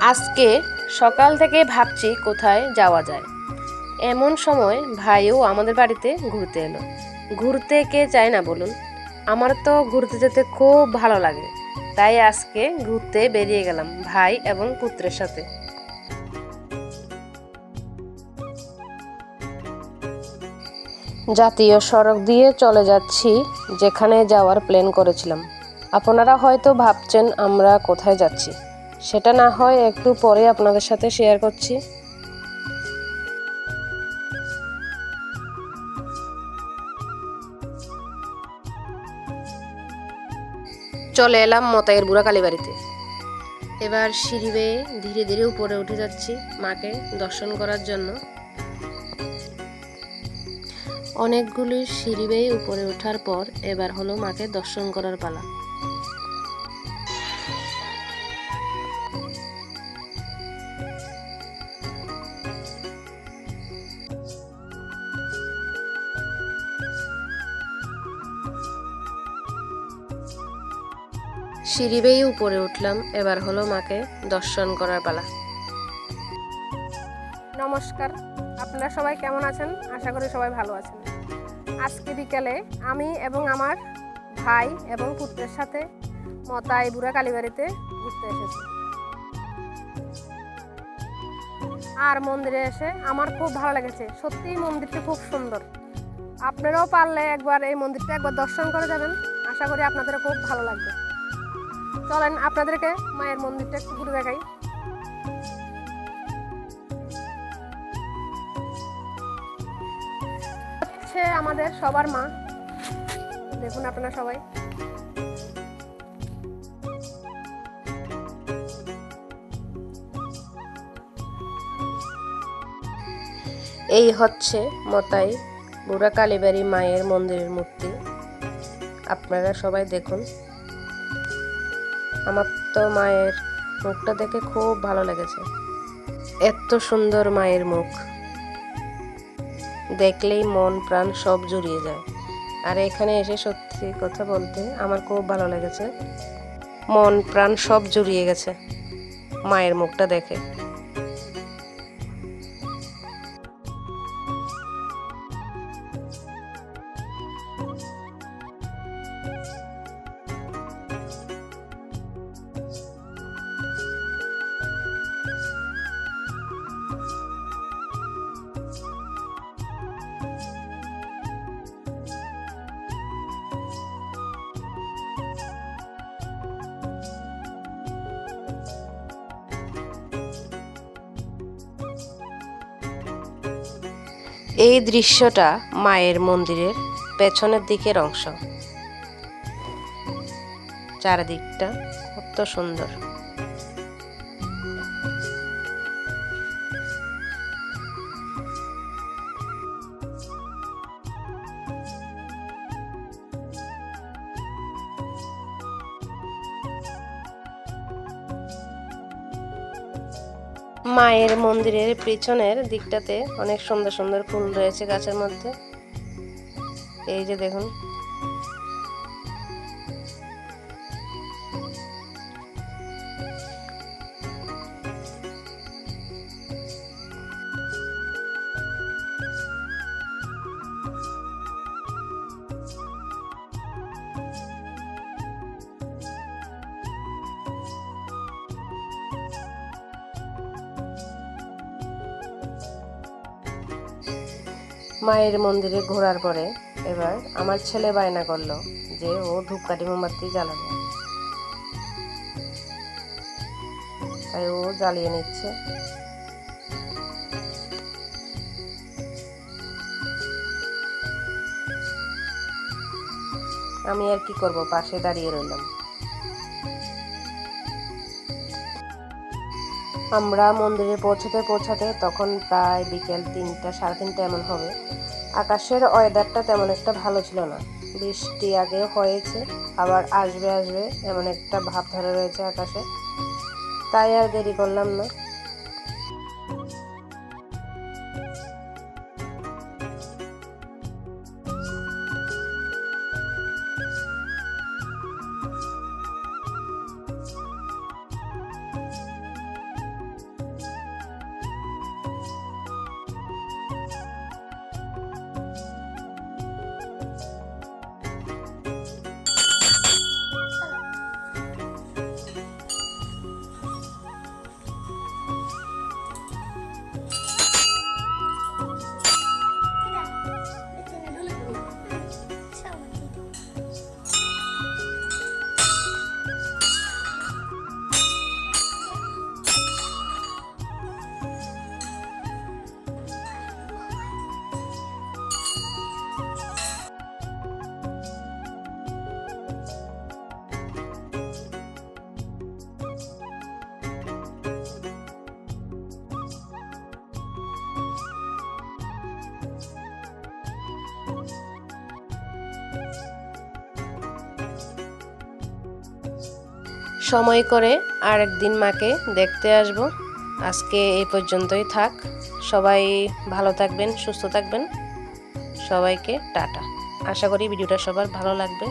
আজকে সকাল থেকে ভাবছি কোথায় যাওয়া যায়। এমন সময় ভাইও আমাদের বাড়িতে ঘুরতে এলো। ঘুরতে কে চায় না বলুন? আমার তো ঘুরতে যেতে খুব ভালো লাগে। তাই আজকে ঘুরতে বেরিয়ে গেলাম ভাই এবং পুত্রের সাথে। জাতীয় সড়ক দিয়ে চলে যাচ্ছি যেখানে যাওয়ার প্ল্যান করেছিলাম। আপনারা হয়তো ভাবছেন আমরা কোথায় যাচ্ছি। সেটা না হয় একটু পরে আপনাদের সাথে শেয়ার করছি। চলে এলাম মতাইয়ের বুড়া কালী বাড়িতে। এবার সিঁড়ি বেয়ে ধীরে ধীরে উপরে উঠে যাচ্ছি মাকে দর্শন করার জন্য। অনেকগুলি সিঁড়ি বেয়ে উপরে ওঠার পর এবার হলো মাকে দর্শন করার পালা। সিঁড়ি উপরে উঠলাম, এবার হলো মাকে দর্শন করার পালা। নমস্কার, আপনারা সবাই কেমন আছেন? আশা করি সবাই ভালো আছেন। আজকে বিকেলে আমি এবং আমার ভাই এবং পুত্রের সাথে মতাই বুড়া কালীবাড়িতে ঘুরতে এসেছি। আর মন্দিরে এসে আমার খুব ভালো লেগেছে। সত্যিই মন্দিরটি খুব সুন্দর। আপনারাও পারলে একবার এই মন্দিরটা একবার দর্শন করে যাবেন। আশা করি আপনাদেরও খুব ভালো লাগবে। চলেন, আপনাদেরকে মায়ের মন্দিরটা একটু ঘুরে দেখাই। হচ্ছে আমাদের সবার মা। দেখুন আপনারা সবাই। এই হচ্ছে মতাই বুড়া কালীবাড়ি মায়ের মন্দিরের মূর্তি। আপনারা সবাই দেখুন। আমার তো মায়ের মুখটা দেখে খুব ভালো লেগেছে। এত সুন্দর মায়ের মুখ। দেখলেই মন প্রাণ সব জুড়িয়ে যায়। আর এখানে এসে সত্যি কথা বলতে আমার খুব ভালো লেগেছে। মন প্রাণ সব জুড়িয়ে গেছে মায়ের মুখটা দেখে। এই দৃশ্যটা মায়ের মন্দিরের পেছনের দিকের অংশ। চারিদিকটা কত সুন্দর। মায়ের মন্দিরের পিছনের দিকটাতে অনেক সুন্দর সুন্দর ফুল রয়েছে গাছের মধ্যে। এই যে দেখুন। মায়ের মন্দিরে ঘোরার পরে এবার আমার ছেলে বায়না করল যে ও ধূপকাঠি মোমবাতি জ্বালাবে। তাই ও জ্বালিয়ে নিচ্ছে। আমি আর কি করব? পাশে দাঁড়িয়ে রইলাম। আমরা মন্দিরে পৌঁছাতে পৌঁছাতে তখন প্রায় বিকেল তিনটা, সাড়ে তিনটা এমন হবে। আকাশের ওয়েদারটা তেমন একটা ভালো ছিল না। বৃষ্টি আগে হয়েছে, আবার আসবে আসবে এমন একটা ভাব ধরে রয়েছে আকাশে। তাই আর দেরি করলাম না। সময় করে আর একদিন মাকে দেখতে আসব। আজকে এই পর্যন্তই থাক। সবাই ভালো থাকবেন, সুস্থ থাকবেন। সবাইকে টাটা। আশা করি ভিডিওটা সবার ভালো লাগবে।